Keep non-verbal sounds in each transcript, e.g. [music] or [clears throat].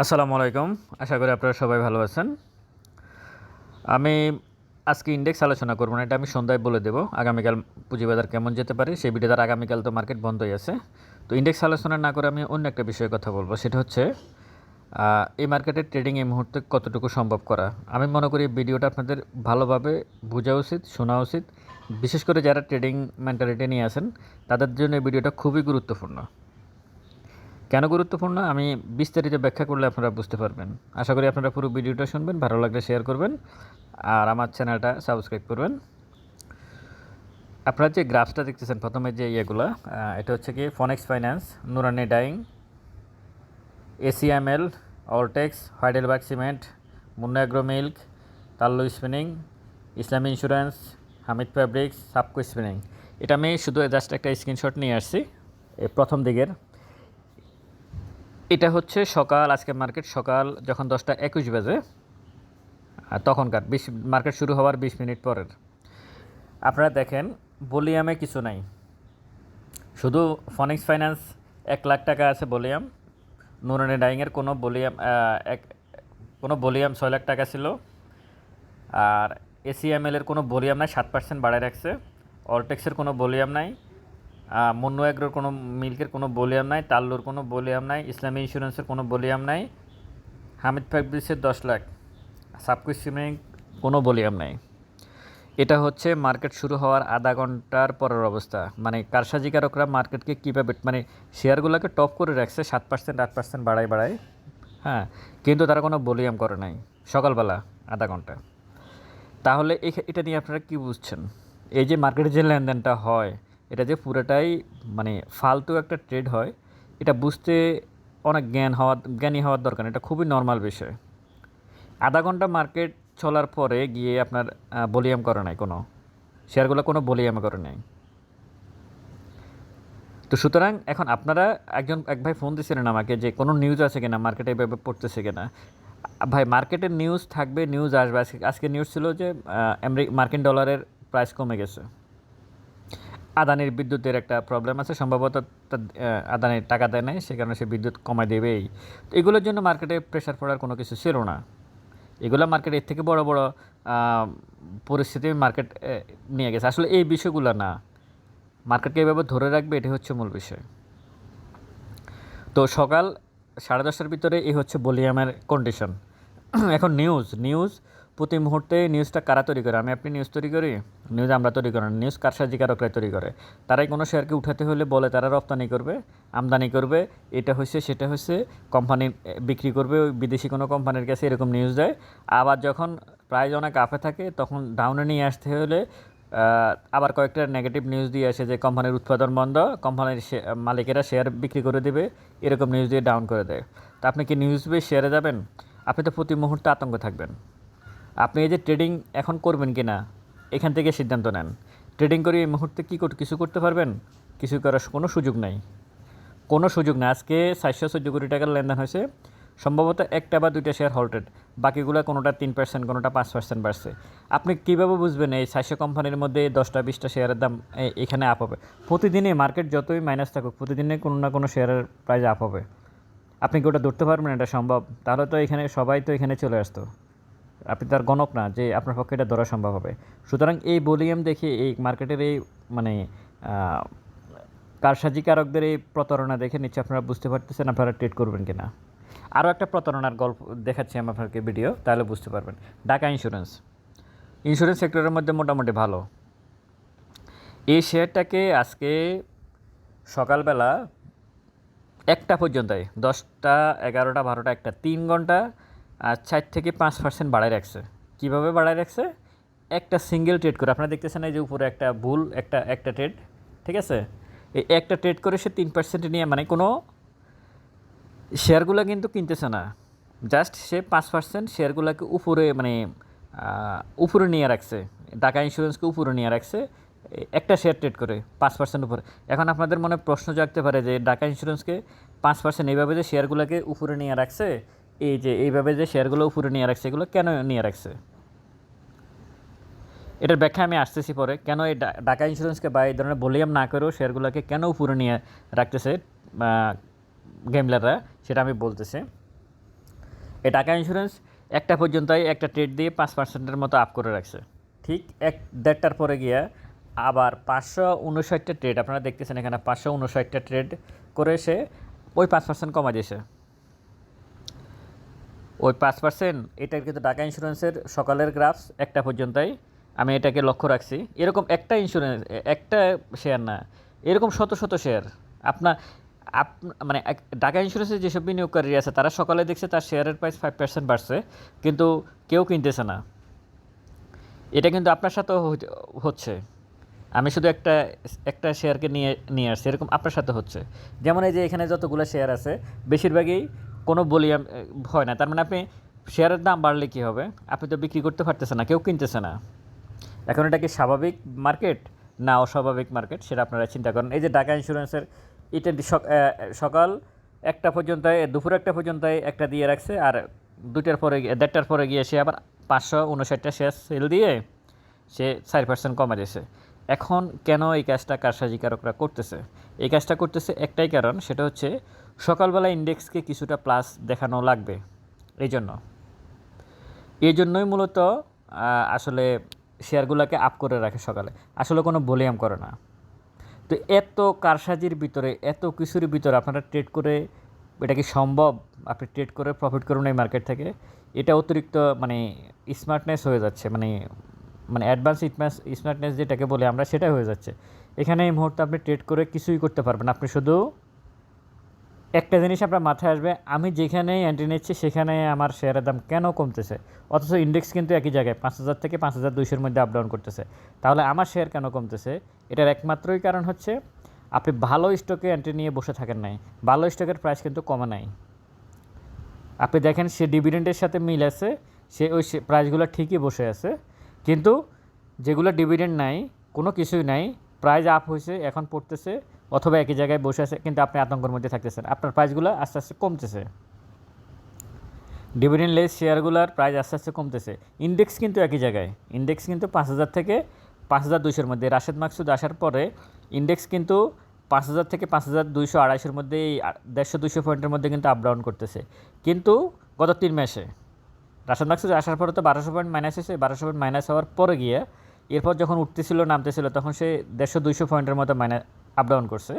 আসসালামু আলাইকুম। আশা করি আপনারা সবাই ভালো আছেন। আমি আজকে ইন্ডেক্স আলোচনা করব না, এটা আমি সন্ধ্যায় বলে দেবো। আগামীকাল পুঁজিবাজার কেমন যেতে পারে, সেই ভিডিও তার আগামীকাল তো মার্কেট বন্ধই আছে। তো ইন্ডেক্স আলোচনা না করে আমি অন্য একটা বিষয়ে কথা বলব, সেটা হচ্ছে এই মার্কেটের ট্রেডিং এই মুহূর্তে কতটুকু সম্ভব করা? আমি মনে করি ভিডিওটা আপনাদের ভালোভাবে বোঝা উচিত, শোনা উচিত। বিশেষ করে যারা ট্রেডিং মেন্টালিটি নিয়ে আছেন, তাদের জন্য এই ভিডিওটা খুবই গুরুত্বপূর্ণ। কেন গুরুত্বপূর্ণ? আমি বিস্তারিত ব্যাখ্যা করলে আপনারা বুঝতে পারবেন। আশা করি আপনারা পুরো ভিডিওটা শুনবেন, ভালো লাগলে শেয়ার করবেন, আর আমার চ্যানেলটা সাবস্ক্রাইব করবেন। আপনারা যে গ্রাফসটা দেখতেছেন, প্রথমে যে ইয়েগুলো এটা হচ্ছে কি Phoenix finance Nurani dyeing ACML Alltex Heidelberg cement Munna agro milk Tallu spinning Islami insurance Hamid fabrics Sabco spinning এটা আমি শুধু জাস্ট একটা স্ক্রিনশট নিয়ে আসছি প্রথম দিকের। এটা হচ্ছে সকাল, আজকে মার্কেট সকাল যখন দশটা একুশ বাজে তখনকার, বিশ মার্কেট শুরু হওয়ার বিশ মিনিট পরের। আপনারা দেখেন বলিয়ামে কিছু নাই। শুধু ফনিক্স ফাইন্যান্স এক লাখ টাকা আছে বলিয়াম নুরানি ডাইংয়ের কোনো বলিয়াম এক, কোনো বলিয়াম ছয় লাখ টাকা ছিল, আর এসিএমএল এর কোনো বলিয়াম নাই, সাত পার্সেন্ট বাড়ায় রাখছে অলটেক্সের কোনো বলিয়াম নাই মুন্নু এগ্রোর কোনো মিল্কের কোনো বলিয়াম নাই তাল্লুর কোনো বলিয়াম নাই, ইসলামী ইন্স্যুরেন্সের কোনো বলিয়াম নাই, হামিদ ফ্যাব্রিক্সের দশ লাখ সাবকুইস সিমেং কোনো বলিয়াম নাই। এটা হচ্ছে মার্কেট শুরু হওয়ার আধা ঘণ্টার পরের অবস্থা। মানে কারসাজিকারকরা মার্কেটকে কীভাবে মানে শেয়ারগুলোকে টপ করে রাখছে, সাত পার্সেন্ট আট পার্সেন্ট বাড়ায় বাড়ায়। হ্যাঁ কিন্তু তারা কোনো বলিয়াম করে নাই, সকালবেলা আধা ঘণ্টা। তাহলে এটা নিয়ে আপনারা কি বুঝছেন? এই যে মার্কেটে যে লেনদেনটা হয় এটা যে পুরোটাই মানে ফালতু একটা ট্রেড হয়, এটা বুঝতে অনেক জ্ঞান হওয়া, জ্ঞানী হওয়ার দরকার এটা খুবই নর্মাল বিষয়। আধা ঘণ্টা মার্কেট চলার পরে গিয়ে আপনার বলিয়াম করে নাই কোনো। শেয়ারগুলো কোনো বলিয়াম করে নাই। তো সুতরাং এখন আপনারা একজন, এক ভাই ফোন দিয়েছিলেন আমাকে যে কোনো নিউজ আছে কিনা মার্কেটে এভাবে পড়তেছে কিনা। ভাই মার্কেটের নিউজ থাকবে নিউজ আসবে। আজকে নিউজ ছিল যে মার্কিন ডলারের প্রাইস কমে গেছে। আদানির বিদ্যুতের একটা প্রবলেম আছে। সম্ভবত আদানির টাকা দেয় নাই, সে কারণে সে বিদ্যুৎ কমায় দেবেই। তো এগুলোর জন্য মার্কেটে প্রেশার পড়ার কোনো কিছু ছিল না। এগুলো মার্কেট এর থেকে বড় বড় পরিস্থিতি মার্কেট নিয়ে গেছে। আসলে এই বিষয়গুলো না। মার্কেটকে এভাবে ধরে রাখবে, এটাই হচ্ছে মূল বিষয়। তো সকাল সাড়ে দশটার ভিতরে এই হচ্ছে বলিয়ামের কন্ডিশন [clears throat] এখন নিউজ নিউজ প্রতি মুহূর্তে নিউজটা কারা তৈরি করে? আমি আপনি নিউজ তৈরি করি? নিউজ আমরা তৈরি করি না। নিউজ কারসাজিকারকরাই তৈরি করে। তারাই কোনো শেয়ারকে উঠাতে হলে বলে তারা রপ্তানি করবে, আমদানি করবে, এটা হয়েছে সেটা হয়েছে কোম্পানি বিক্রি করবে, ওই বিদেশি কোনো কোম্পানির কাছে এরকম নিউজ দেয়। আবার যখন প্রাইস অনেক আপে থাকে, তখন ডাউনে নিয়ে আসতে হলে আবার কয়েকটা নেগেটিভ নিউজ দিয়ে আসে যে কোম্পানির উৎপাদন বন্ধ কোম্পানির মালিকেরা শেয়ার বিক্রি করে দেবে, এরকম নিউজ দিয়ে ডাউন করে দেয়। তা আপনি কি নিউজ বেশ শেয়ারে যাবেন? আপনি তো প্রতি মুহূর্তে আতঙ্ক থাকবেন। আপনি এই যে ট্রেডিং এখন করবেন কি না এখান থেকে সিদ্ধান্ত নেন। ট্রেডিং করে এই মুহূর্তে কী কিছু করতে পারবেন? কিছু করার কোনো সুযোগ নাই। কোনো সুযোগ নেই আজকে চারশো চোদ্দ কোটি টাকার লেনদেন হয়েছে। সম্ভবত একটা বা দুইটা শেয়ার হল্টেড বাকিগুলো কোনোটা তিন পার্সেন্ট কোনোটা পাঁচ পার্সেন্ট বাড়ছে। আপনি কীভাবে বুঝবেন এই চারশো কোম্পানির মধ্যে দশটা, বিশটা শেয়ারের দাম এখানে আপ হবে? প্রতিদিনই মার্কেট যতই মাইনাস থাকুক প্রতিদিনে কোনো না কোনো শেয়ারের প্রাইস আপ হবে। আপনি কি ওটা ধরতে পারবেন? এটা সম্ভব? তাহলে তো এখানে সবাই তো এখানে চলে আসতো। আপনি তার গণক না যে আপনার পক্ষে এটা ধরা সম্ভব হবে। সুতরাং এই ভলিউম দেখে এই মার্কেটের এই মানে কারসাজিকারকদের এই প্রতারণা দেখে নিশ্চয়ই আপনারা বুঝতে পারতেছেন আপনারা ট্রেড করবেন কিনা। আরও একটা প্রতারণার গল্প দেখাচ্ছি আমি আপনাকে ভিডিও, তাহলে বুঝতে পারবেন। ঢাকা ইন্স্যুরেন্স। ইন্স্যুরেন্স সেক্টরের মধ্যে মোটামুটি ভালো। এই শেয়ারটাকে আজকে সকালবেলা একটা পর্যন্তই, দশটা, এগারোটা, বারোটা, একটা, তিন ঘণ্টা আর চার থেকে পাঁচ পার্সেন্ট বাড়ায় রাখছে। কীভাবে বাড়ায় রাখছে? একটা সিঙ্গেল ট্রেড করে। আপনারা দেখতেছেন এই যে উপরে একটা ভুল একটা একটা ট্রেড ঠিক আছে? এই একটা ট্রেড করে সে তিন পার্সেন্ট নিয়ে মানে কোনো শেয়ারগুলো কিন্তু কিনতেছে না। জাস্ট সে পাঁচ পার্সেন্ট শেয়ারগুলোকে উপরে মানে উপরে নিয়ে রাখছে। টাকা ইন্স্যুরেন্সকে উপরে নিয়ে রাখছে। একটা শেয়ার ট্রেড করে পাঁচ পার্সেন্ট উপরে। এখন আপনাদের মনে প্রশ্ন জাগতে পারে যে ঢাকা ইন্স্যুরেন্সকে পাঁচ পার্সেন্ট এইভাবে যে শেয়ারগুলোকে উপরে নিয়ে রাখছে এই যে এইভাবে যে শেয়ারগুলো উপরে নিয়ে রাখছে, এগুলো কেন নিয়ে রাখছে? এটার ব্যাখ্যা আমি আসতেছি পরে। কেন এই ঢাকা ইন্স্যুরেন্সকে বা এই ধরনের ভলিউম না করেও শেয়ারগুলোকে কেন উপরে নিয়ে রাখতেছে গেমলাররা সেটা আমি বলতেছি। এই টাকা ইন্স্যুরেন্স একটা পর্যন্তই একটা ট্রেড দিয়ে পাঁচ পার্সেন্টের মতো আপ করে রাখছে। ঠিক এক, দেড়টার পরে গিয়া আবার পাঁচশো উনষাটটা ট্রেড, আপনারা দেখতেছেন এখানে পাঁচশো উনষাটটা ট্রেড করে সে ওই পাঁচ পার্সেন্ট কমা দিয়েছে। ওই পাঁচ পার্সেন্ট এটা কিন্তু টাকা ইন্স্যুরেন্সের সকালের গ্রাফস একটা পর্যন্তই। আমি এটাকে লক্ষ্য রাখছি। এরকম একটা ইন্স্যুরেন্স একটা শেয়ার না, এরকম শত শত শেয়ার আপনার আপ মানে টাকা ইন্স্যুরেন্সের যেসব বিনিয়োগকারী আছে, তারা সকালে দেখছে তার শেয়ারের প্রাইস ফাইভ পার্সেন্ট বাড়ছে, কিন্তু কেউ কিনতেছে না। এটা কিন্তু আপনার সাথেও হচ্ছে। আমি শুধু একটা একটা শেয়ারকে নিয়ে নিয়ে আসছি, এরকম আপনার সাথে হচ্ছে। যেমন এই যে এখানে যতগুলো শেয়ার আছে, বেশিরভাগই কোনো বলিয়াম হয় না তার মানে আপনি শেয়ারের দাম বাড়লে কী হবে? আপনি তো বিক্রি করতে পারতেছেন না, কেউ কিনতেছে না। এখন এটা কি স্বাভাবিক মার্কেট না অস্বাভাবিক মার্কেট সেটা আপনারা চিন্তা করেন। এই যে ঢাকা ইন্স্যুরেন্সের এটা সকাল একটা পর্যন্ত দুপুর একটা পর্যন্ত একটা দিয়ে রাখছে আর দুটার পরে দেড়টার পরে গিয়ে সে আবার পাঁচশো উনষাটটা শেয়ার সেল দিয়ে সে চার পার্সেন্ট কমে দিয়েছে। এখন কেন এই কাজটা কারসাজিকারকরা করতেছে? এই কাজটা করতেছে একটাই কারণ, সেটা হচ্ছে সকালবেলা ইন্ডেক্সকে কিছুটা প্লাস দেখানো লাগবে এই জন্য এই জন্যই মূলত আসলে শেয়ারগুলোকে আপ করে রাখে সকালে। আসলে কোনো ভলিউম করে না। তো এত কারসাজির ভিতরে, এত কিছুর ভিতরে আপনারা ট্রেড করে, এটা কি সম্ভব? আপনি ট্রেড করে প্রফিট করুন এই মার্কেট থেকে। এটা অতিরিক্ত মানে স্মার্টনেস হয়ে যাচ্ছে মানে মানে অ্যাডভান্স স্মার্টনেস যেটাকে বলে আমরা সেটা হয়ে যাচ্ছে। এখানে এই মুহূর্তে আপনি ট্রেড করে কিছুই করতে পারবেন আপনি শুধু একটা জিনিস আপনার মাথায় আসবে, আমি যেখানে এন্ট্রি নিচ্ছি সেখানে আমার শেয়ারের দাম কেন কমতেছে? অথচ ইন্ডেক্স কিন্তু একই জায়গায়, পাঁচ হাজার থেকে পাঁচ হাজার দুইশোর মধ্যে আপ ডাউন করতেছে। তাহলে আমার শেয়ার কেন কমতেছে? এটার একমাত্রই কারণ হচ্ছে, আপনি ভালো স্টকে এন্ট্রি নিয়ে বসে থাকেন নাই, ভালো স্টকের প্রাইস কিন্তু কমে নাই। আপনি দেখেন, সে ডিভিডেন্ডের সাথে মিল আছে, সে ওই প্রাইসগুলো ঠিকই বসে আছে, কিন্তু যেগুলো ডিভিডেন্ড নাই, কোনো কিছুই নাই প্রাইস আপ হয়েছে, এখন পড়তেছে অথবা একই জায়গায় বসে আছে, কিন্তু আপনি আতঙ্কের মধ্যে থাকতেছেন। আপনার প্রাইসগুলো আস্তে আস্তে কমতেছে। ডিভিডেন্ড লেস শেয়ারগুলোর প্রাইস আস্তে আস্তে কমতেছে। ইন্ডেক্স কিন্তু একই জায়গায়। ইন্ডেক্স কিন্তু পাঁচ হাজার থেকে পাঁচ হাজার দুইশোর মধ্যে। রাশেদ মাকসুদ আসার পরে ইন্ডেক্স কিন্তু পাঁচ হাজার থেকে পাঁচ হাজার দুইশো আড়াইশোর মধ্যে এই দেড়শো দুইশো পয়েন্টের মধ্যে কিন্তু আপ ডাউন করতেছে। কিন্তু গত তিন মাসে রাশেদ মাকসুদ আসার পরে তো বারোশো পয়েন্ট মাইনাস হয়েছে। বারোশো পয়েন্ট মাইনাস হওয়ার পরে গিয়ে এরপর যখন উঠতেছিল, নামতেছিল, তখন সে দেড়শো দুইশো পয়েন্টের মতো মাইনাস আপ ডাউন করছে।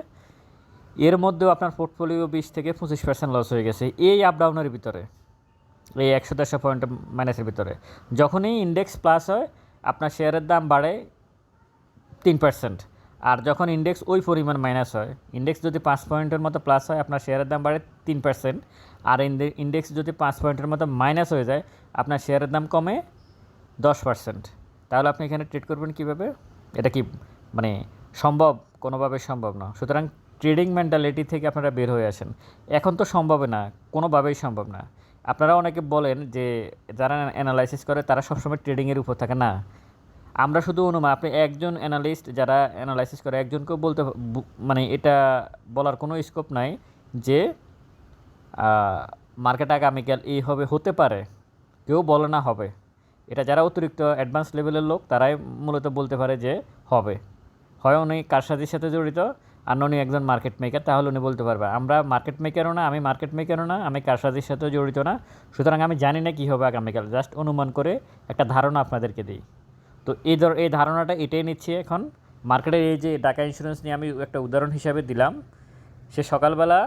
এর মধ্যেও আপনার পোর্টফোলিও বিশ থেকে পঁচিশ পার্সেন্ট লস হয়ে গেছে এই আপ ডাউনের ভিতরে, এই একশো দেড়শো পয়েন্ট মাইনাসের ভিতরে। যখনই ইন্ডেক্স প্লাস হয়, আপনার শেয়ারের দাম বাড়ে তিন পার্সেন্ট আর যখন ইন্ডেক্স ওই পরিমাণ মাইনাস হয় ইন্ডেক্স যদি পাঁচ পয়েন্টের মতো প্লাস হয়, আপনার শেয়ারের দাম বাড়ে তিন পার্সেন্ট আর ইন্ডেক্স যদি পাঁচ পয়েন্টের মতো মাইনাস হয়ে যায়, আপনার শেয়ারের দাম কমে দশ পার্সেন্ট তাহলে আপনি এখানে ট্রেড করবেন কীভাবে? এটা কি মানে সম্ভব, কোনোভাবে সম্ভব না। সুতরাং ট্রেডিং মেন্টালিটি থেকে আপনারা বের হয়ে আসেন। এখন তো সম্ভব না, কোনোভাবেই সম্ভব না। আপনারা অনেকে বলেন যে, যারা অ্যানালাইসিস করে তারা সবসময় ট্রেডিংয়ের উপর থাকে। না, আমরা শুধু অনুমান, আপনি একজন অ্যানালিস্ট যারা অ্যানালাইসিস করে, একজনকেও বলতে মানে এটা বলার কোনো স্কোপ নাই যে মার্কেট আগামীকাল এই হবে, হতে পারে। কেউ বলে না হবে। এটা যারা অতিরিক্ত অ্যাডভান্স লেভেলের লোক, তারাই মূলত বলতে পারে যে, হবে। হয় উনি কারসাজির সাথে জড়িত আর উনি একজন মার্কেট মেকার তাহলে উনি বলতে পারবে, আমরা মার্কেট মেকারও না, আমি মার্কেট মেকারও না, আমি কারসাজির সাথেও জড়িত না, সুতরাং আমি জানি না কী হবে আগামীকাল। জাস্ট অনুমান করে একটা ধারণা আপনাদেরকে দিই। তো এই ধর, এই ধারণাটা এটাই নিচ্ছি এখন। মার্কেটের এই যে টাকা ইন্স্যুরেন্স নিয়ে আমি একটা উদাহরণ হিসাবে দিলাম, সে সকালবেলা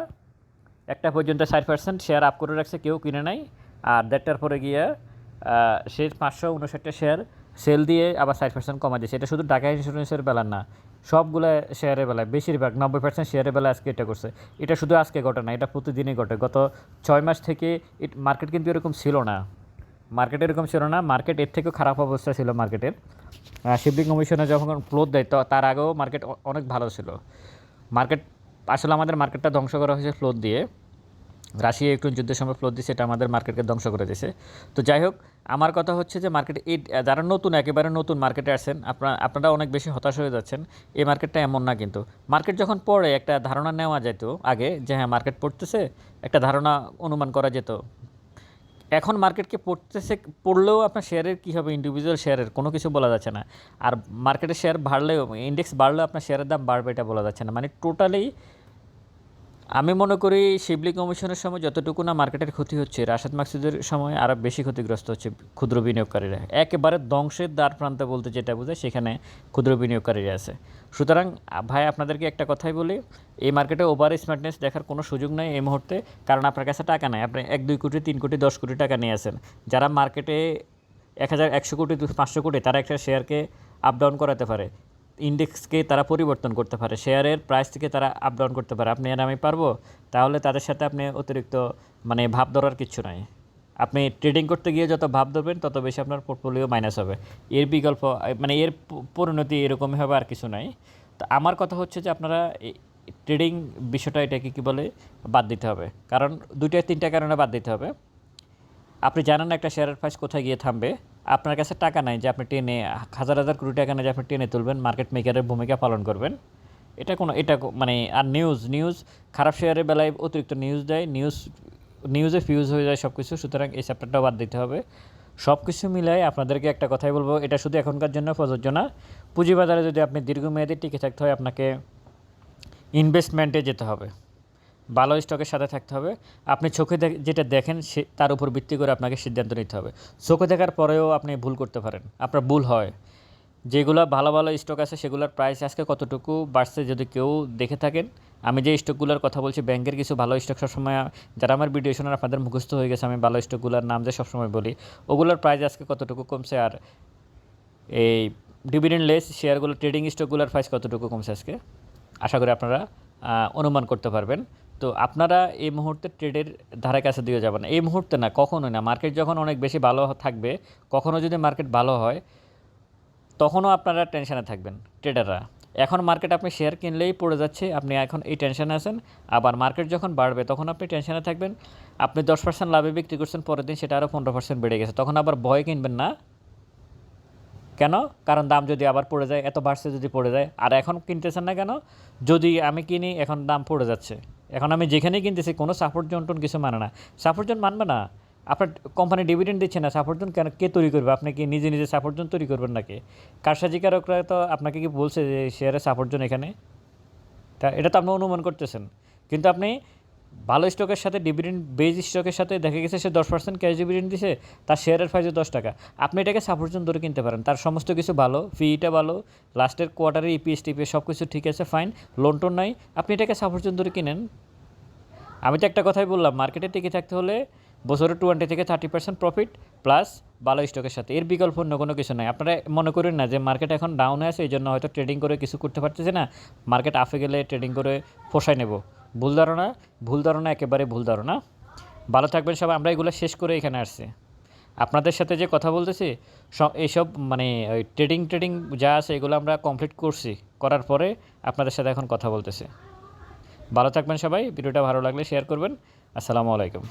একটা পর্যন্ত ষাট পার্সেন্ট শেয়ার আপ করে রাখছে, কেউ কিনে নাই। আর দেড়টার পরে গিয়ে সে পাঁচশো উনষাটটা শেয়ার সেল দিয়ে আবার ষাট পার্সেন্ট কমা দিয়েছে। এটা শুধু টাকা ইন্স্যুরেন্সের বেলার না, সবগুলো শেয়ারের বেলায় বেশিরভাগ, নব্বই পার্সেন্ট শেয়ারের বেলায় আজকে এটা করছে। এটা শুধু আজকে ঘটে না, এটা প্রতিদিনই ঘটে। গত ছয় মাস থেকে ইট মার্কেট কিন্তু এরকম ছিল না। মার্কেট এরকম ছিল না মার্কেট এর থেকেও খারাপ অবস্থা ছিল মার্কেটের শিপিং কমিশনে যখন ফ্লোর দেয় তার আগেও মার্কেট অনেক ভালো ছিল। মার্কেট আসলে আমাদের মার্কেটটা ধ্বংস করা হয়েছে ফ্লোর দিয়ে। রাশিয়া একটু যুদ্ধের সময় ফ্লোর দিয়েছে এটা আমাদের মার্কেটকে ধ্বংস করে দিয়েছে তো যাই হোক, আমার কথা হচ্ছে যে মার্কেট এই যারা নতুন, একেবারে নতুন মার্কেটে আসছেন আপনারা আপনারা অনেক বেশি হতাশ হয়ে যাচ্ছেন। এই মার্কেটটা এমন না কিন্তু। মার্কেট যখন পড়ে, একটা ধারণা নেওয়া যেত আগে যে হ্যাঁ মার্কেট পড়তেছে, একটা ধারণা অনুমান করা যেত। এখন মার্কেটকে পড়তেছে, পড়লেও আপনার শেয়ারের কী হবে? ইন্ডিভিজুয়াল শেয়ারের কোনো কিছু বলা যাচ্ছে না। আর মার্কেটের শেয়ার বাড়লেও ইন্ডেক্স বাড়লেও আপনার শেয়ারের দাম বাড়বে, এটা বলা যাচ্ছে না। মানে টোটালি আমি মনে করি শিবলি কমিশনের সময় যতটুকু না মার্কেটের ক্ষতি হচ্ছে, রাশেদ মাকসুদের সময় আরও বেশি ক্ষতিগ্রস্ত হচ্ছে ক্ষুদ্র বিনিয়োগকারীরা। একেবারে ধ্বংসের দ্বার প্রান্তে বলতে যেটা বোঝায় সেখানে ক্ষুদ্র বিনিয়োগকারীরা আছে। সুতরাং, ভাই, আপনাদেরকে একটা কথাই বলি, এই মার্কেটে ওভার স্মার্টনেস দেখার কোনো সুযোগ নাই এই মুহূর্তে, কারণ আপনার কাছে টাকা নাই। আপনি এক, দুই কোটি, তিন কোটি, দশ কোটি টাকা নিয়ে আসেন যারা মার্কেটে এক হাজার, একশো কোটি, পাঁচশো কোটি, তারা একটা শেয়ারকে আপ ডাউন করাতে পারে। ইন্ডেক্সকে তারা পরিবর্তন করতে পারে শেয়ারের প্রাইস থেকে তারা আপ ডাউন করতে পারে। আপনি আর আমি পারব? তাহলে তাদের সাথে আপনি অতিরিক্ত মানে ভাব ধরার কিছু নাই। আপনি ট্রেডিং করতে গিয়ে যত ভাব ধরবেন, তত বেশি আপনার পোর্টফোলিও মাইনাস হবে। এর বিকল্প মানে এর পরিণতি এরকমই হবে আর কিছু নাই। তো আমার কথা হচ্ছে যে আপনারা ট্রেডিং বিষয়টা এটাকে কী বলে, বাদ দিতে হবে। কারণ দুইটা, তিনটা কারণে বাদ দিতে হবে। আপনি জানেন একটা শেয়ারের প্রাইস কোথায় গিয়ে থামবে? আপনার কাছে টাকা নাই যে আপনি টেনে, হাজার হাজার কোটি টাকা নেই যে আপনি টেনে তুলবেন মার্কেট মেকারের ভূমিকা পালন করবেন। এটা কোনো, এটা মানে আর নিউজ নিউজ খারাপ শেয়ারের বেলায় অতিরিক্ত নিউজ দেয় নিউজ নিউজে ফিউজ হয়ে যায় সব কিছু সুতরাং এই চ্যাপ্টারটাও বাদ দিতে হবে। সব কিছু মিলাই আপনাদেরকে একটা কথাই বলব, এটা শুধু এখনকার জন্য প্রযোজ্য না। পুঁজিবাজারে যদি আপনি দীর্ঘমেয়াদী টিকে থাকতে হয়, আপনাকে ইনভেস্টমেন্টে যেতে হবে। ভালো স্টকের সাথে থাকতে হবে। আপনি চোখে যেটা দেখেন, সে তার উপর ভিত্তি করে আপনাকে সিদ্ধান্ত নিতে হবে। চোখে দেখার পরেও আপনি ভুল করতে পারেন। আপনার ভুল হয়। যেগুলো ভালো ভালো স্টক আছে, সেগুলোর প্রাইস আজকে কতটুকু বাড়ছে যদি কেউ দেখে থাকেন। আমি যে স্টকগুলোর কথা বলছি, ব্যাংকের কিছু ভালো স্টক সবসময় যারা আমার ভিডিও শোনার আপনাদের মুখস্থ হয়ে গেছে, আমি ভালো স্টকগুলোর নাম যে সবসময় বলি, ওগুলোর প্রাইস আজকে কতটুকু কমছে আর এই ডিভিডেন্ড লেস শেয়ারগুলো ট্রেডিং স্টকগুলোর প্রাইস কতটুকু কমছে আজকে? আশা করি আপনারা অনুমান করতে পারবেন। তো আপনারা এই মুহূর্তে ট্রেডের ধারে কাছে দিয়ে যাবেন এই মুহূর্তে না, কখনোই না। মার্কেট যখন অনেক বেশি ভালো থাকবে, কখনো যদি মার্কেট ভালো হয়, তখনও আপনারা টেনশানে থাকবেন ট্রেডাররা। এখন মার্কেট আপনি শেয়ার কিনলেই পড়ে যাচ্ছে, আপনি এখন এই টেনশানে আছেন। আবার মার্কেট যখন বাড়বে, তখন আপনি টেনশানে থাকবেন। আপনি দশ পার্সেন্ট লাভে বিক্রি করছেন, পরের দিন সেটা আরও পনেরো পার্সেন্ট বেড়ে গেছে। তখন আবার ভয় কিনবেন না। কেন? কারণ দাম যদি আবার পড়ে যায়, এত বাড়ছে যদি পড়ে যায়, আর এখন কিনতেছেন না কেন? যদি আমি কিনি, এখন দাম পড়ে যাচ্ছে। এখন আমি যেখানেই কিনতেছি, কোনো সাপোর্ট জোন টোন কিছু মানে না। সাপোর্ট জোন মানবে না? আপনার কোম্পানি ডিভিডেন্ড দিচ্ছে না সাপোর্ট জোন কেন, কে তৈরি করবে? আপনি কি নিজে নিজে সাপোর্ট জোন তৈরি করবেন নাকি? কারসাজিকারকরা তো আপনাকে কি বলছে যে শেয়ারের সাপোর্ট জোন এখানে? তা এটা তো আপনি অনুমান করতেছেন। কিন্তু আপনি ভালো স্টকের সাথে ডিভিডেন্ড বেজ স্টকের সাথে দেখা গেছে সে দশ পার্সেন্ট ক্যাশ ডিভিডেন্ড দিছে, তার শেয়ারের প্রাইসে দশ টাকা। আপনি এটাকে সাপোর্টজন ধরে কিনতে পারেন। তার সমস্ত কিছু ভালো ফিটা ভালো লাস্টের কোয়ার্টারে ইপিএস টিপিএস সব কিছু ঠিক আছে ফাইন লোন টোন নাই। আপনি এটাকে সাপোর্টজন ধরে কিনেন। আমি তো একটা কথাই বললাম মার্কেটে টিকে থাকতে হলে বছরে টোয়েন্টি থেকে থার্টি পার্সেন্ট প্রফিট প্লাস ভালো স্টকের সাথে। এর বিকল্প অন্য কোনো কিছু নাই। আপনারা মনে করেন না যে মার্কেট এখন ডাউনে আছে, এই জন্য হয়তো ট্রেডিং করে কিছু করতে পারতেছে না। মার্কেট আপে গেলে ট্রেডিং করে পোষায় নেব। ভুল ধারণা ভুল ধারণা একেবারে ভুল ধারণা। ভালো থাকবেন সবাই, আমরা এগুলো শেষ করে এখানে আসছি। আপনাদের সাথে যে কথা বলতেছি সব এইসব মানে ওই ট্রেডিং ট্রেডিং যা আছে এগুলো আমরা কমপ্লিট করছি, করার পরে আপনাদের সাথে এখন কথা বলতেছি। ভালো থাকবেন সবাই, ভিডিওটা ভালো লাগলে শেয়ার করবেন। আসসালামু আলাইকুম।